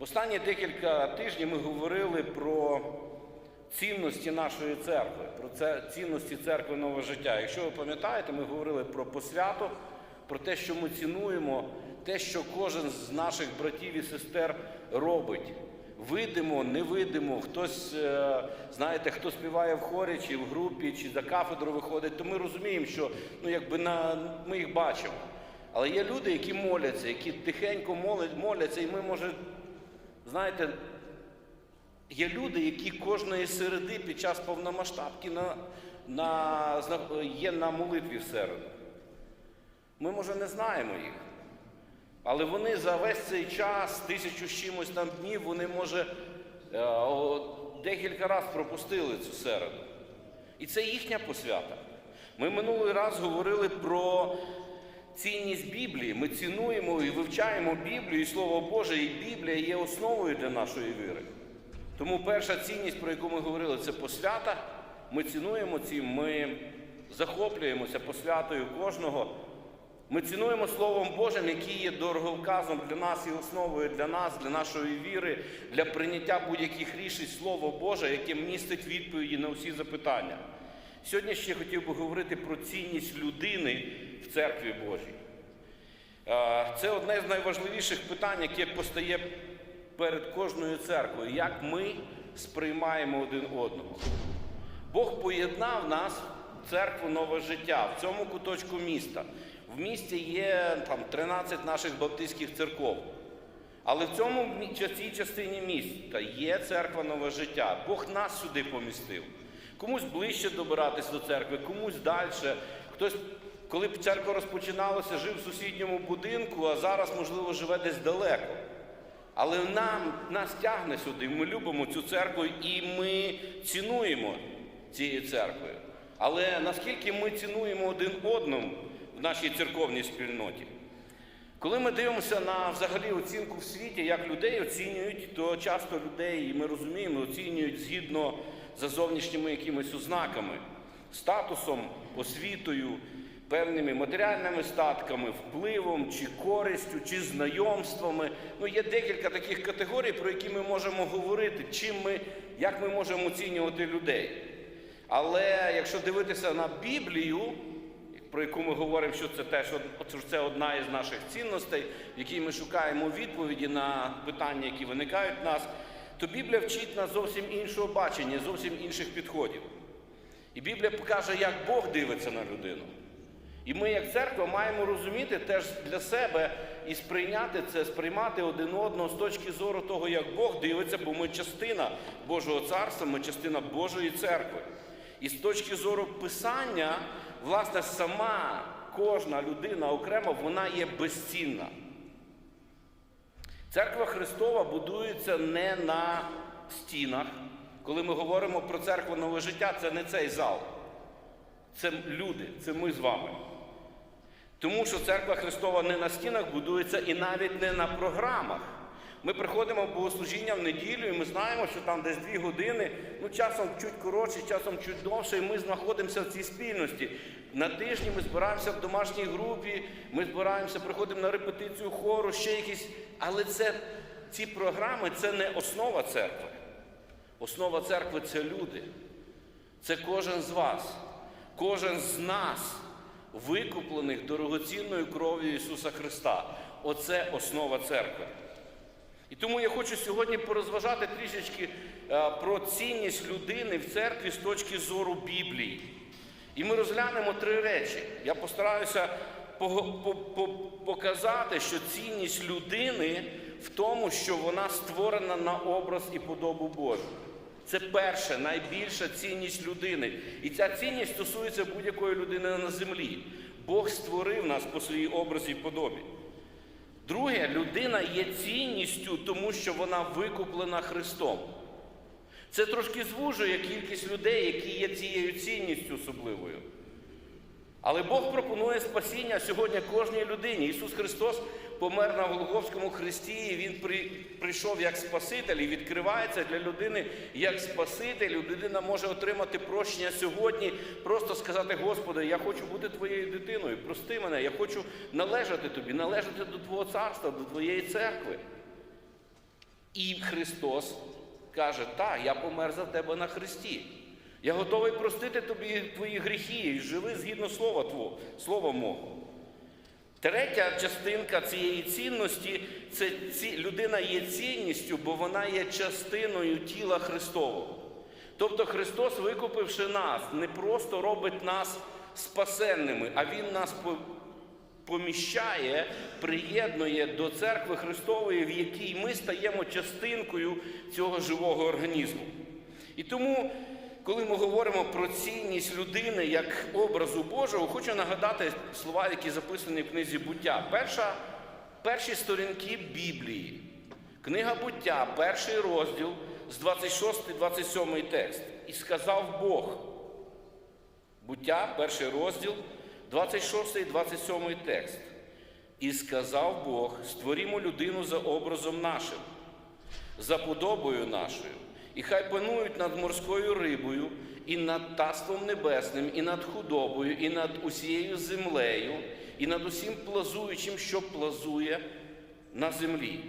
Останні декілька тижнів ми говорили про цінності нашої церкви, про цінності церкви нове життя. Якщо ви пам'ятаєте, ми говорили про посвяту, про те, що ми цінуємо, те, що кожен з наших братів і сестер робить. Видимо, не видимо, хтось, е, знаєте, хто співає в хорі, чи в групі, чи за кафедру виходить, то ми розуміємо, що ну, якби на, ми їх бачимо. Але є люди, які моляться, які тихенько моляться, і ми, може, знаєте, є люди, які кожної середи під час повномасштабки на, на, є на молитві в середу. Ми, може, не знаємо їх. Але вони за весь цей час, тисячу з чимось там днів, вони, може, е, декілька разів пропустили цю середу. І це їхня посвята. Ми минулий раз говорили про цінність Біблії. Ми цінуємо і вивчаємо Біблію і Слово Боже, і Біблія є основою для нашої віри. Тому перша цінність, про яку ми говорили, це посвята. Ми цінуємо ці, ми захоплюємося посвятою кожного. Ми цінуємо Словом Божим, який є дороговказом для нас і основою для нас, для нашої віри, для прийняття будь-яких рішень Слово Боже, яке містить відповіді на всі запитання. Сьогодні ще хотів би говорити про цінність людини в церкві Божій. Це одне з найважливіших питань, яке постає перед кожною церквою, як ми сприймаємо один одного. Бог поєднав нас в церкву нове життя в цьому куточку міста. В місті є там 13 наших баптистських церков. Але в цьому мі- цій частині міста є церква нове життя. Бог нас сюди помістив. Комусь ближче добиратись до церкви, комусь далі. Хтось, коли б церква розпочиналася, жив в сусідньому будинку, а зараз, можливо, живе десь далеко. Але нам, нас тягне сюди, ми любимо цю церкву і ми цінуємо цією церквою. Але наскільки ми цінуємо один одному в нашій церковній спільноті? Коли ми дивимося на взагалі оцінку в світі, як людей оцінюють, то часто людей, і ми розуміємо, оцінюють згідно за зовнішніми якимись ознаками, статусом, освітою, певними матеріальними статками, впливом, чи користю, чи знайомствами. Ну, є декілька таких категорій, про які ми можемо говорити, чим ми, як ми можемо оцінювати людей. Але якщо дивитися на Біблію, про яку ми говоримо, що це теж це одна із наших цінностей, в якій ми шукаємо відповіді на питання, які виникають в нас, то Біблія вчить нас зовсім іншого бачення, зовсім інших підходів. І Біблія покаже, як Бог дивиться на людину. І ми, як церква, маємо розуміти теж для себе і сприйняти це, сприймати один одного з точки зору того, як Бог дивиться, бо ми частина Божого царства, ми частина Божої церкви. І з точки зору Писання, власне, сама кожна людина окремо, вона є безцінна. Церква Христова будується не на стінах. Коли ми говоримо про церкву нове життя, це не цей зал. Це люди, це ми з вами. Тому що церква Христова не на стінах будується і навіть не на програмах. Ми приходимо в богослужіння в неділю, і ми знаємо, що там десь дві години, ну часом чуть коротше, часом чуть довше, і ми знаходимося в цій спільності. На тижні ми збираємося в домашній групі, ми збираємося, приходимо на репетицію хору, ще якісь. Але це, ці програми це не основа церкви. Основа церкви це люди. Це кожен з вас, кожен з нас, викуплених дорогоцінною кров'ю Ісуса Христа. Оце основа церкви. І тому я хочу сьогодні порозважати трішечки е, про цінність людини в церкві з точки зору Біблії. І ми розглянемо три речі. Я постараюся показати, що цінність людини в тому, що вона створена на образ і подобу Божу. Це перше, найбільша цінність людини. І ця цінність стосується будь-якої людини на землі. Бог створив нас по своїй образі і подобі. Друге, людина є цінністю, тому що вона викуплена Христом. Це трошки звужує кількість людей, які є цією цінністю особливою. Але Бог пропонує спасіння сьогодні кожній людині. Ісус Христос помер на Голгофському хресті, і Він при- прийшов як Спаситель і відкривається для людини як Спаситель. Людина може отримати прощення сьогодні, просто сказати, Господи, я хочу бути твоєю дитиною, прости мене, я хочу належати тобі, належати до Твого царства, до Твоєї церкви. І Христос каже, так, я помер за тебе на Христі. Я готовий простити тобі твої гріхи і живи згідно слова Твого, слова мого. Третя частинка цієї цінності це ці, людина є цінністю, бо вона є частиною тіла Христового. Тобто Христос, викупивши нас, не просто робить нас спасенними, а Він нас поміщає, приєднує до церкви Христової, в якій ми стаємо частинкою цього живого організму. І тому, коли ми говоримо про цінність людини як образу Божого, хочу нагадати слова, які записані в книзі буття. Перша, перші сторінки Біблії. Книга буття, перший розділ з 26-27 текст. І сказав Бог. Буття, перший розділ, 26 і 27 текст. І сказав Бог: створімо людину за образом нашим, за подобою нашою, і хай панують над морською рибою, і над таством небесним, і над худобою, і над усією землею, і над усім плазуючим, що плазує на землі.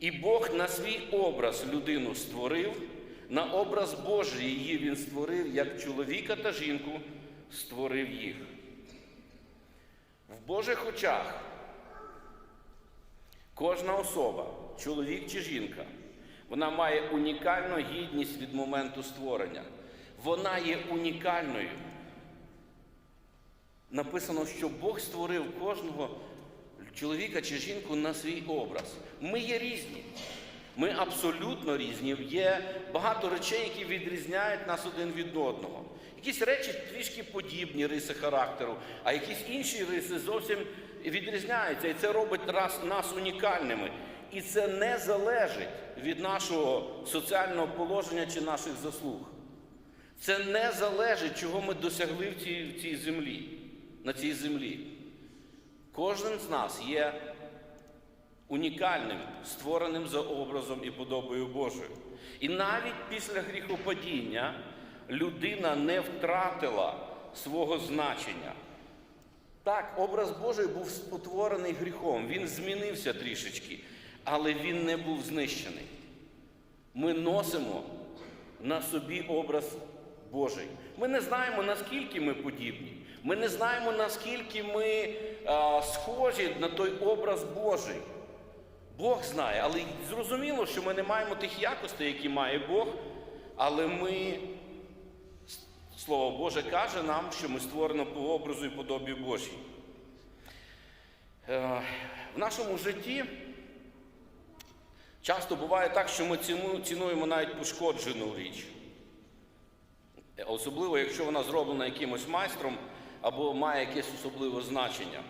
І Бог на свій образ людину створив, на образ Божий її він створив, як чоловіка та жінку створив їх. В Божих очах кожна особа, чоловік чи жінка, вона має унікальну гідність від моменту створення. Вона є унікальною. Написано, що Бог створив кожного чоловіка чи жінку на свій образ. Ми є різні. Ми абсолютно різні. Є багато речей, які відрізняють нас один від одного. Якісь речі трішки подібні риси характеру, а якісь інші риси зовсім відрізняються. І це робить нас унікальними. І це не залежить від нашого соціального положення чи наших заслуг. Це не залежить, чого ми досягли в цій, в цій землі, на цій землі. Кожен з нас є унікальним, створеним за образом і подобою Божою. І навіть після гріхопадіння людина не втратила свого значення. Так, образ Божий був спотворений гріхом, він змінився трішечки, але він не був знищений. Ми носимо на собі образ Божий. Ми не знаємо, наскільки ми подібні. Ми не знаємо, наскільки ми а, схожі на той образ Божий. Бог знає, але зрозуміло, що ми не маємо тих якостей, які має Бог, але ми, Слово Боже каже нам, що ми створено по образу і подобі Божій. Е, В нашому житті часто буває так, що ми цінуємо навіть пошкоджену річ. Особливо, якщо вона зроблена якимось майстром або має якесь особливе значення.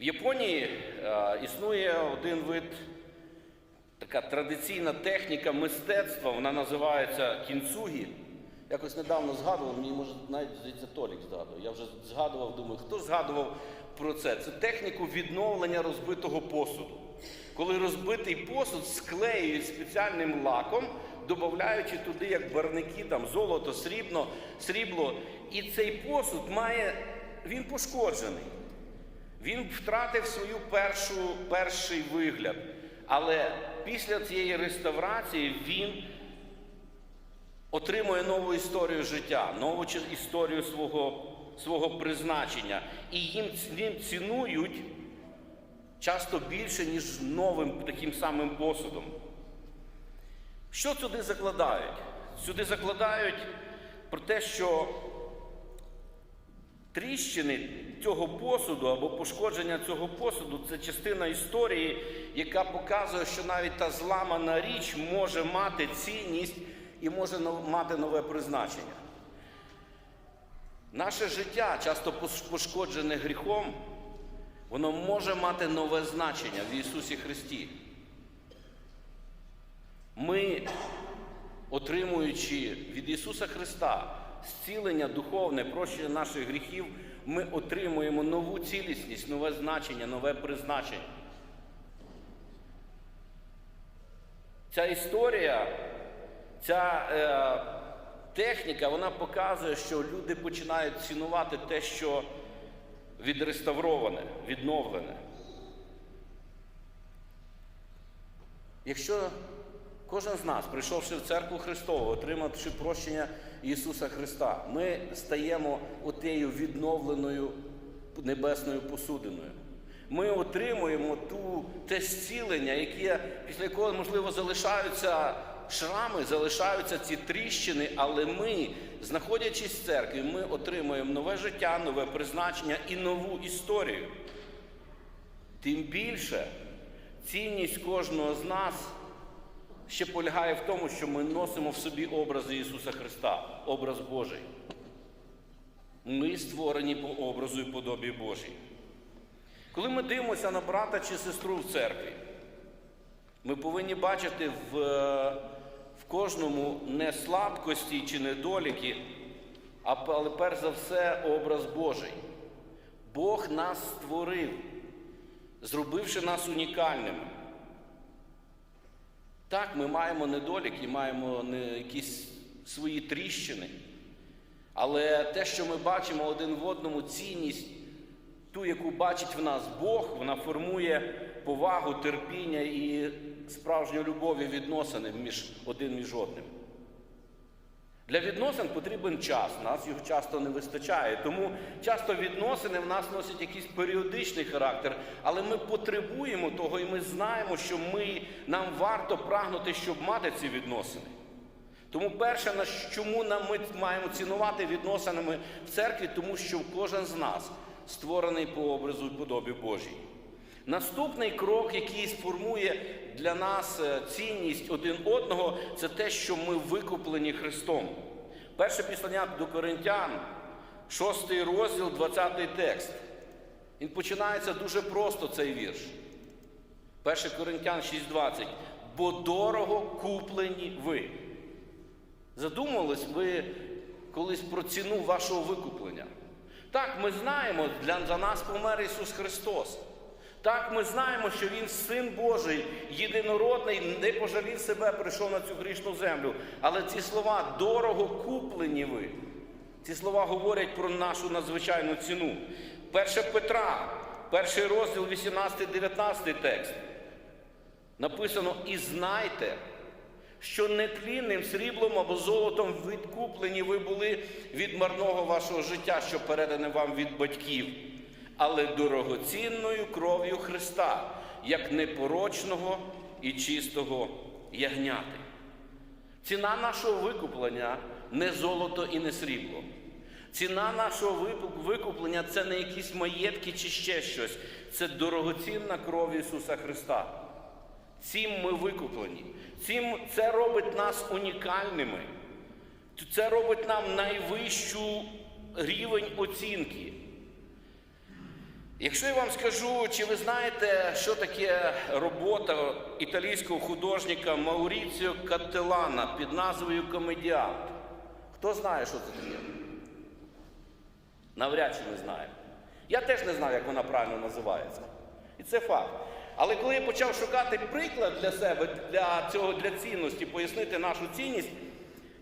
В Японії е, існує один вид, така традиційна техніка мистецтва, вона називається кінцугі. Якось недавно згадував, мені може навіть здається, Толік згадував. Я вже згадував, думаю, хто згадував про це? Це техніку відновлення розбитого посуду. Коли розбитий посуд склеюють спеціальним лаком, додаючи туди, як барники, там золото, срібно, срібло. І цей посуд має, він пошкоджений. Він втратив свою першу, перший вигляд. Але після цієї реставрації він отримує нову історію життя, нову історію свого, свого призначення. І їм, цінують часто більше, ніж новим таким самим посудом. Що сюди закладають? Сюди закладають про те, що тріщини цього посуду або пошкодження цього посуду це частина історії, яка показує, що навіть та зламана річ може мати цінність і може мати нове призначення. Наше життя, часто пошкоджене гріхом, воно може мати нове значення в Ісусі Христі. Ми, отримуючи від Ісуса Христа зцілення духовне, прощення наших гріхів, ми отримуємо нову цілісність, нове значення, нове призначення. Ця історія, ця е, техніка, вона показує, що люди починають цінувати те, що відреставроване, відновлене. Якщо кожен з нас, прийшовши в церкву Христову, отримавши прощення Ісуса Христа, ми стаємо отею відновленою небесною посудиною. Ми отримуємо ту, те зцілення, яке, після якого, можливо, залишаються шрами, залишаються ці тріщини, але ми, знаходячись в церкві, ми отримуємо нове життя, нове призначення і нову історію. Тим більше цінність кожного з нас ще полягає в тому, що ми носимо в собі образи Ісуса Христа, образ Божий. Ми створені по образу і подобі Божій. Коли ми дивимося на брата чи сестру в церкві, ми повинні бачити в, в кожному не слабкості чи недоліки, але перш за все образ Божий. Бог нас створив, зробивши нас унікальними. Так, ми маємо недоліки, маємо якісь свої тріщини. Але те, що ми бачимо один в одному, цінність, ту, яку бачить в нас Бог, вона формує повагу, терпіння і справжню любов і відносини між один між одним. Для відносин потрібен час, нас його часто не вистачає. Тому часто відносини в нас носять якийсь періодичний характер, але ми потребуємо того, і ми знаємо, що ми, нам варто прагнути, щоб мати ці відносини. Тому перше, на чому ми маємо цінувати відносинами в церкві, тому що кожен з нас створений по образу і подобі Божій. Наступний крок, який сформує для нас е, цінність один одного, це те, що ми викуплені Христом. Перше післання до Коринтян, 6 розділ, 20 текст. Він починається дуже просто цей вірш. 1 Коринтян 6,20. Бо дорого куплені ви. Задумувались ви колись про ціну вашого викуплення? Так, ми знаємо, для, за нас помер Ісус Христос. Так, ми знаємо, що Він Син Божий, єдинородний, не пожалів себе, прийшов на цю грішну землю. Але ці слова дорого куплені ви. Ці слова говорять про нашу надзвичайну ціну. 1 Петра, перший розділ, 18-19 текст. Написано: І знайте, що нетлінним сріблом або золотом відкуплені ви були від марного вашого життя, що передане вам від батьків, але дорогоцінною кров'ю Христа, як непорочного і чистого ягняти. Ціна нашого викуплення не золото і не срібло. Ціна нашого викуплення це не якісь маєтки чи ще щось. Це дорогоцінна кров Ісуса Христа. Цим ми викуплені. Цим це робить нас унікальними. Це робить нам найвищу рівень оцінки. Якщо я вам скажу, чи ви знаєте, що таке робота італійського художника Мауріціо Кателана під назвою Комедіант? Хто знає, що це таке? Навряд чи не знає. Я теж не знаю, як вона правильно називається. І це факт. Але коли я почав шукати приклад для себе, для цього, для цінності, пояснити нашу цінність,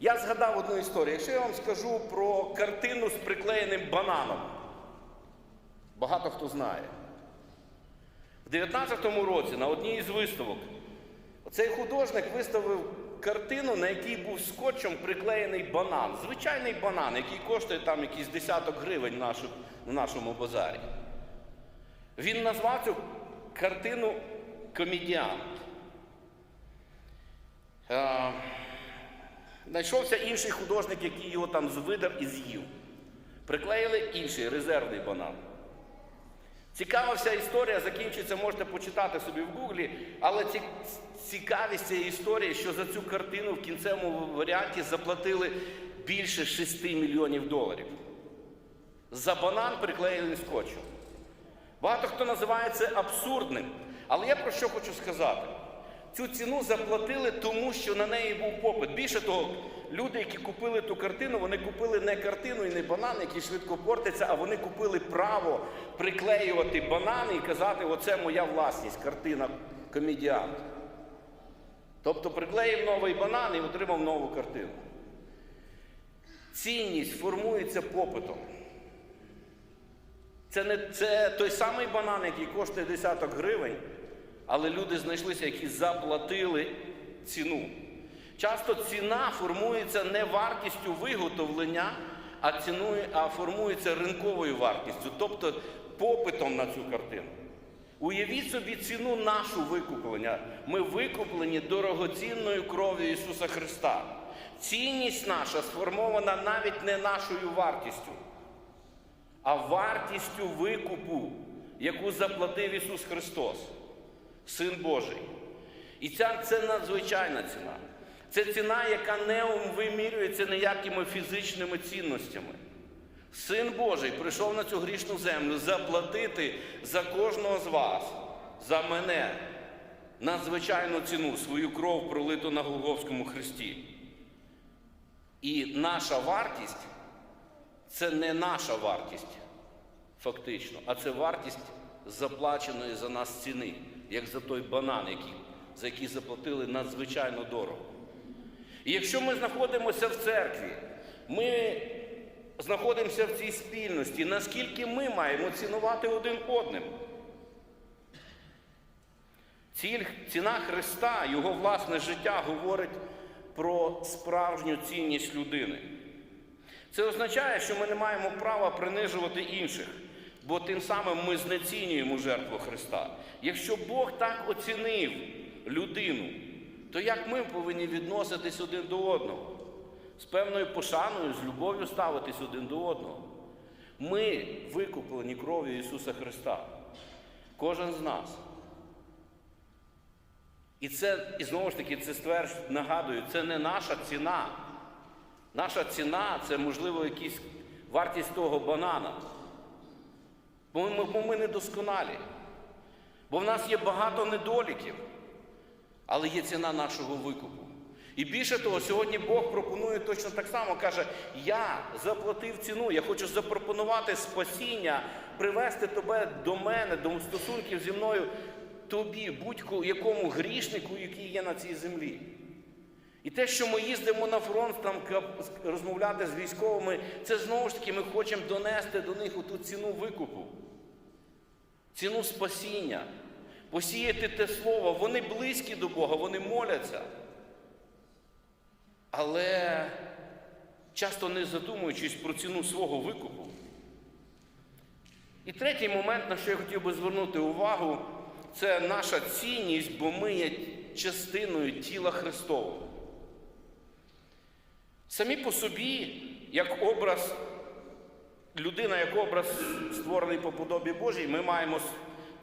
я згадав одну історію. Якщо я вам скажу про картину з приклеєним бананом, багато хто знає. В 19-му році на одній із виставок цей художник виставив картину, на якій був скотчем приклеєний банан. Звичайний банан, який коштує там якийсь десяток гривень нашому, нашому базарі. Він назвав цю картину комедіант. Е, Знайшовся інший художник, який його там звидав і з'їв. Приклеїли інший резервний банан. Цікава вся історія закінчується, можете почитати собі в гуглі, але цікавість цієї історії, що за цю картину в кінцевому варіанті заплатили більше 6 мільйонів доларів. За банан приклеєний скотчем. Багато хто називає це абсурдним. Але я про що хочу сказати? Цю ціну заплатили, тому що на неї був попит. Більше того, люди, які купили ту картину, вони купили не картину і не банан, який швидко портиться, а вони купили право приклеювати банани і казати, оце моя власність, картина комедіант. Тобто приклеїв новий банан і отримав нову картину. Цінність формується попитом. Це не це той самий банан, який коштує десяток гривень, але люди знайшлися, які заплатили ціну. Часто ціна формується не вартістю виготовлення, а ціною, а формується ринковою вартістю, тобто попитом на цю картину. Уявіть собі ціну нашу викуплення. Ми викуплені дорогоцінною кров'ю Ісуса Христа. Цінність наша сформована навіть не нашою вартістю, а вартістю викупу, яку заплатив Ісус Христос, Син Божий. І ця це надзвичайна ціна. Це ціна, яка не вимірюється ніякими фізичними цінностями. Син Божий прийшов на цю грішну землю заплатити за кожного з вас, за мене, надзвичайну ціну, свою кров пролиту на Голговському хресті. І наша вартість це не наша вартість, фактично, а це вартість заплаченої за нас ціни, як за той банан, який, за який заплатили надзвичайно дорого. І якщо ми знаходимося в церкві, ми знаходимося в цій спільності, наскільки ми маємо цінувати один одним? Ціль, ціна Христа, Його власне життя говорить про справжню цінність людини. Це означає, що ми не маємо права принижувати інших, бо тим самим ми знецінюємо жертву Христа. Якщо Бог так оцінив людину, то як ми повинні відноситись один до одного? З певною пошаною, з любов'ю ставитись один до одного. Ми викуплені кров'ю Ісуса Христа. Кожен з нас. І це, і знову ж таки, це ствердж, нагадую, це не наша ціна. Наша ціна це, можливо, якісь вартість того банана. Бо ми, бо ми недосконалі. Бо в нас є багато недоліків, але є ціна нашого викупу. І більше того, сьогодні Бог пропонує точно так само, каже, я заплатив ціну, я хочу запропонувати спасіння, привести тебе до мене, до стосунків зі мною, тобі, будь-якому грішнику, який є на цій землі. І те, що ми їздимо на фронт, там розмовляти з військовими, це знову ж таки ми хочемо донести до них оту ціну викупу, ціну спасіння, посіяти те слово. Вони близькі до Бога, вони моляться. Але часто не задумуючись про ціну свого викупу. І третій момент, на що я хотів би звернути увагу, це наша цінність, бо ми є частиною тіла Христового. Самі по собі, як образ, людина, як образ створений по подобі Божій, ми маємо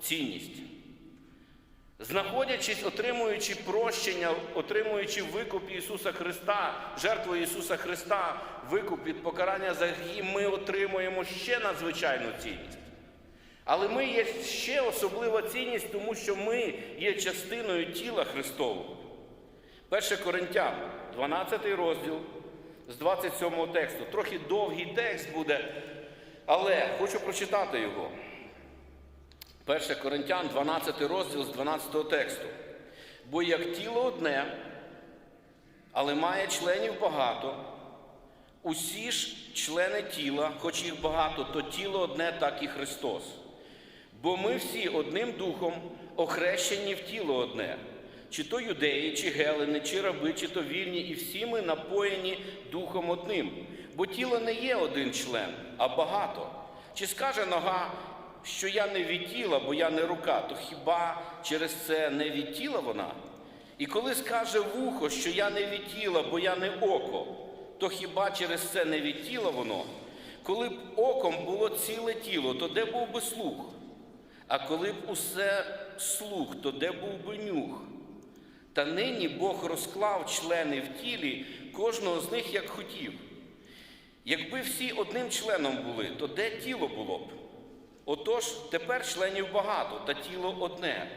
цінність. Знаходячись, отримуючи прощення, отримуючи викуп Ісуса Христа, жертву Ісуса Христа, викуп від покарання за гріхи, ми отримуємо ще надзвичайну цінність. Але ми є ще особлива цінність, тому що ми є частиною тіла Христового. 1 Коринтян, 12 розділ з 27 тексту. Трохи довгий текст буде, але хочу прочитати його. 1 Коринтян, 12 розділ з 12 тексту. Бо як тіло одне, але має членів багато, усі ж члени тіла, хоч їх багато, то тіло одне, так і Христос. Бо ми всі одним духом охрещені в тіло одне, чи то юдеї, чи гелени, чи раби, чи то вільні, і всі ми напоєні духом одним. Бо тіло не є один член, а багато. Чи скаже нога, що я не від тіла, бо я не рука, то хіба через це не від тіла вона? І коли скаже вухо, що я не від тіла, бо я не око, то хіба через це не від тіла воно? Коли б оком було ціле тіло, то де був би слух? А коли б усе слух, то де був би нюх? Та нині Бог розклав члени в тілі кожного з них як хотів. Якби всі одним членом були, то де тіло було б? Отож, тепер членів багато, та тіло одне.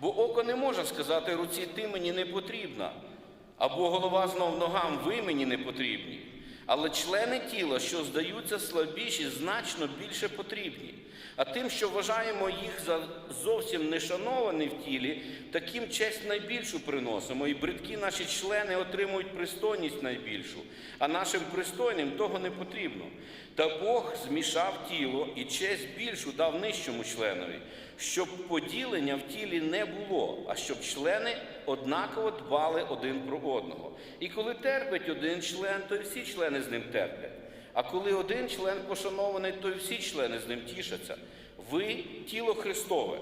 Бо око не може сказати руці, ти мені не потрібна, або голова знов ногам, ви мені не потрібні. Але члени тіла, що здаються слабіші, значно більше потрібні. А тим, що вважаємо їх за зовсім нешановані в тілі, таким честь найбільшу приносимо, і бридкі наші члени отримують пристойність найбільшу, а нашим пристойним того не потрібно. Та Бог змішав тіло і честь більшу дав нижчому членові, щоб поділення в тілі не було, а щоб члени однаково дбали один про одного. І коли терпить один член, то й всі члени з ним терплять. А коли один член пошанований, то й всі члени з ним тішаться. Ви тіло Христове,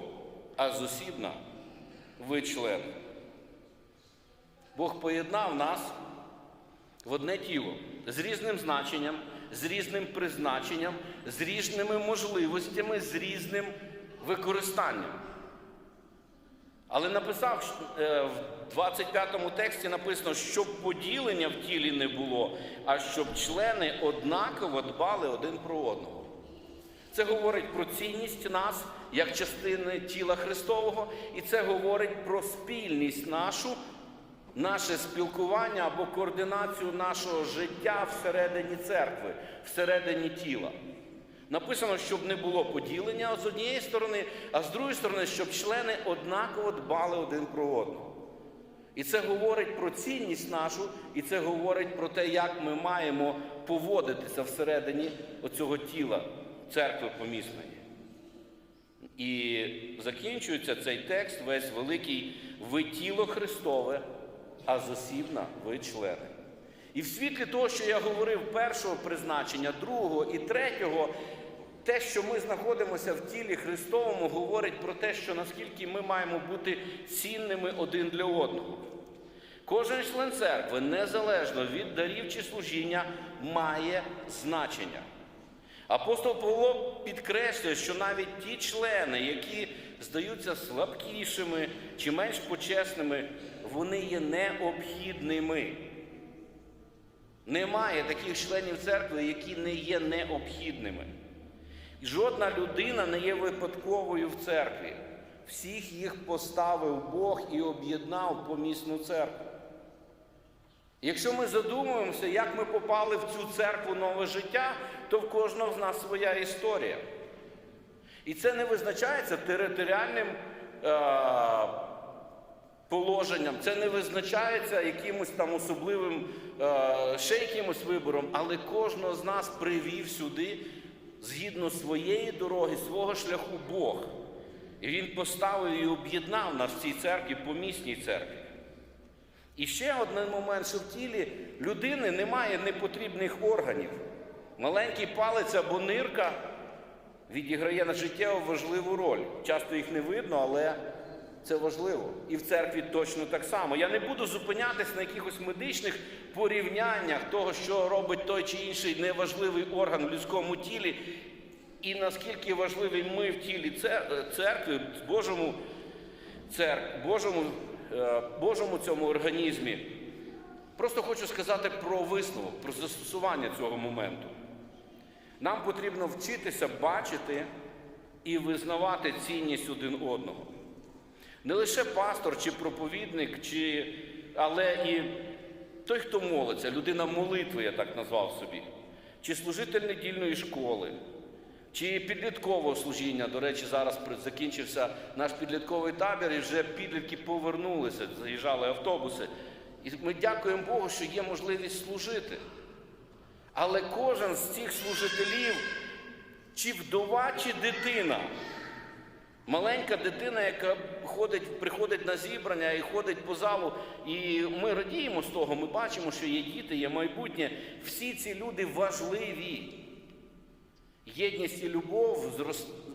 а зосібна ви члени. Бог поєднав нас в одне тіло з різним значенням, з різним призначенням, з різними можливостями, з різним використанням. Але написав е, в 25-му тексті написано, щоб поділення в тілі не було, а щоб члени однаково дбали один про одного. Це говорить про цінність нас як частини тіла Христового, і це говорить про спільність нашу, наше спілкування або координацію нашого життя всередині церкви, всередині тіла. Написано, щоб не було поділення з однієї сторони, а з другої сторони, щоб члени однаково дбали один про одного. І це говорить про цінність нашу, і це говорить про те, як ми маємо поводитися всередині оцього тіла церкви помісної. І закінчується цей текст весь великий ви тіло Христове, а зосібна ви члени. І в світлі того, що я говорив першого призначення, другого і третього, те, що ми знаходимося в тілі Христовому, говорить про те, що наскільки ми маємо бути цінними один для одного. Кожен член церкви, незалежно від дарів чи служіння, має значення. Апостол Павло підкреслює, що навіть ті члени, які здаються слабкішими чи менш почесними, вони є необхідними. Немає таких членів церкви, які не є необхідними. І жодна людина не є випадковою в церкві. Всіх їх поставив Бог і об'єднав помісну церкву. Якщо ми задумуємося, як ми попали в цю церкву нове життя, то в кожного з нас своя історія. І це не визначається територіальним е- положенням, це не визначається якимось там особливим е- ще якимось вибором, але кожного з нас привів сюди згідно своєї дороги, свого шляху Бог. І Він поставив і об'єднав нас в цій церкві, помісній церкві. І ще один момент, що в тілі людини немає непотрібних органів. Маленький палець або нирка відіграє на життєво важливу роль. Часто їх не видно, але це важливо. І в церкві точно так само. Я не буду зупинятись на якихось медичних порівняннях того, що робить той чи інший неважливий орган в людському тілі, і наскільки важливий ми в тілі церкви, Божому, церкві, Божому Е, Божому цьому організмі. Просто хочу сказати про висновок, про застосування цього моменту. Нам потрібно вчитися бачити і визнавати цінність один одного. Не лише пастор чи проповідник, чи... але і той, хто молиться, людина молитви, я так назвав собі, чи служитель недільної школи, чи підліткового служіння. До речі, зараз закінчився наш підлітковий табір, і вже підлітки повернулися, заїжджали автобуси. І ми дякуємо Богу, що є можливість служити. Але кожен з цих служителів, чи вдова, чи дитина, маленька дитина, яка ходить, приходить на зібрання і ходить по залу, і ми радіємо з того, ми бачимо, що є діти, є майбутнє. Всі ці люди важливі. Єдність і любов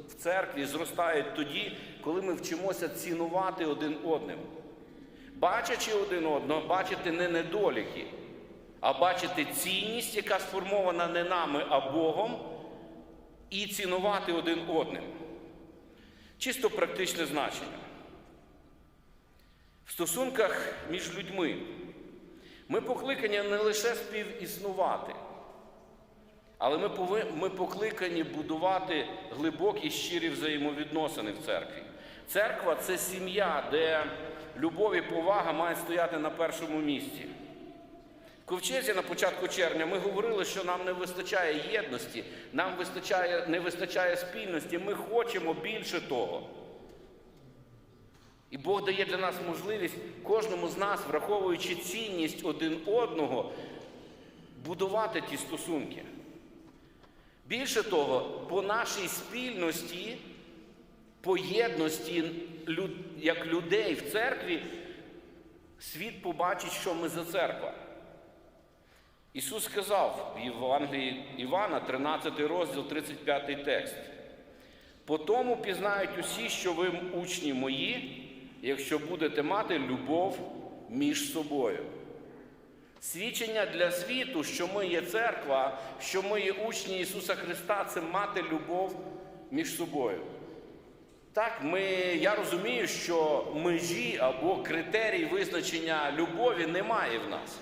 в церкві зростають тоді, коли ми вчимося цінувати один одним. Бачачи один одного, бачити не недоліки, а бачити цінність, яка сформована не нами, а Богом, і цінувати один одним. Чисто практичне значення. В стосунках між людьми ми покликані не лише співіснувати. Але ми повин... ми покликані будувати глибокі щирі взаємовідносини в церкві. Церква це сім'я, де любов і повага мають стояти на першому місці. Ковчезі на початку червня ми говорили, що нам не вистачає єдності, нам вистачає, не вистачає спільності, ми хочемо більше того. І Бог дає для нас можливість кожному з нас, враховуючи цінність один одного, будувати ті стосунки. Більше того, по нашій спільності поєдності лю- як людей в церкві, світ побачить, що ми за церква. Ісус сказав в Євангелії Івана, 13 розділ, 35 текст. По тому пізнають усі, що ви учні мої, якщо будете мати любов між собою. Свідчення для світу, що ми є церква, що ми є учні Ісуса Христа, це мати любов між собою. Так, ми, я розумію, що межі або критерій визначення любові немає в нас.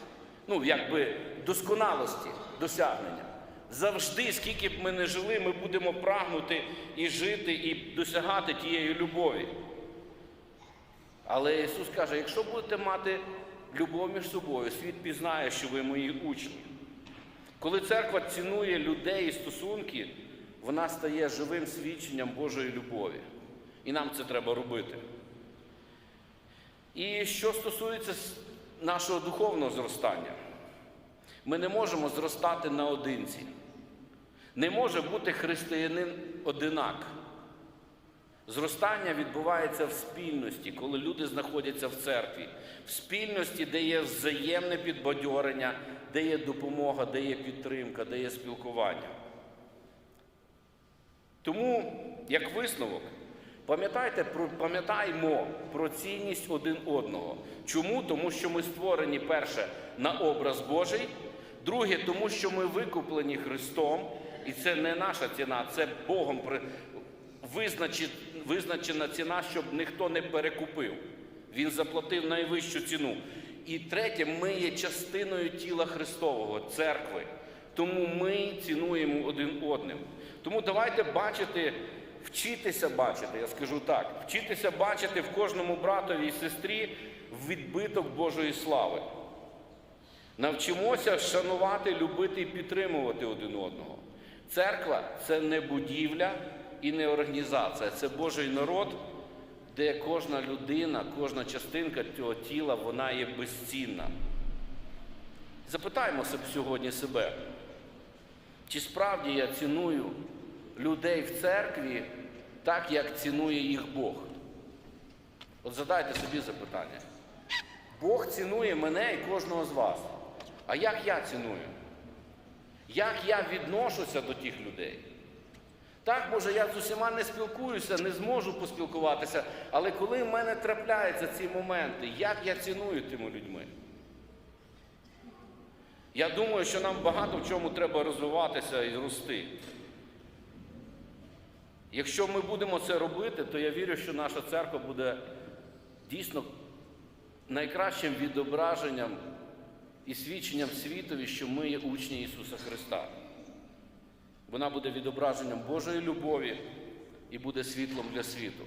Ну, якби досконалості, досягнення. Завжди, скільки б ми не жили, ми будемо прагнути і жити, і досягати тієї любові. Але Ісус каже, якщо будете мати любов між собою, світ пізнає, що ви мої учні. Коли церква цінує людей і стосунки, вона стає живим свідченням Божої любові. І нам це треба робити. І що стосується нашого духовного зростання, ми не можемо зростати наодинці. Не може бути християнин одинак. Зростання відбувається в спільності, коли люди знаходяться в церкві, в спільності, де є взаємне підбадьорення, де є допомога, де є підтримка, де є спілкування. Тому, як висновок, пам'ятайте про, пам'ятаймо про цінність один одного. Чому? Тому що ми створені перше на образ Божий, друге, тому що ми викуплені Христом, і це не наша ціна, це Богом визначена ціна, щоб ніхто не перекупив. Він заплатив найвищу ціну. І третє, ми є частиною тіла Христового, церкви. Тому ми цінуємо один одним. Тому давайте бачити, вчитися бачити, я скажу так, вчитися бачити в кожному братові і сестрі відбиток Божої слави. Навчимося шанувати, любити і підтримувати один одного. Церква це не будівля і не організація, це Божий народ, де кожна людина, кожна частинка цього тіла, вона є безцінна. Запитаємо сьогодні себе, чи справді я ціную людей в церкві так, як цінує їх Бог? От задайте собі запитання. Бог цінує мене і кожного з вас. А як я ціную? Як я відношуся до тих людей? Так, може, я з усіма не спілкуюся, не зможу поспілкуватися, але коли в мене трапляються ці моменти, як я ціную тими людьми? Я думаю, що нам багато в чому треба розвиватися і рости. Якщо ми будемо це робити, то я вірю, що наша церква буде дійсно найкращим відображенням і свідченням світові, що ми є учні Ісуса Христа. Вона буде відображенням Божої любові і буде світлом для світу.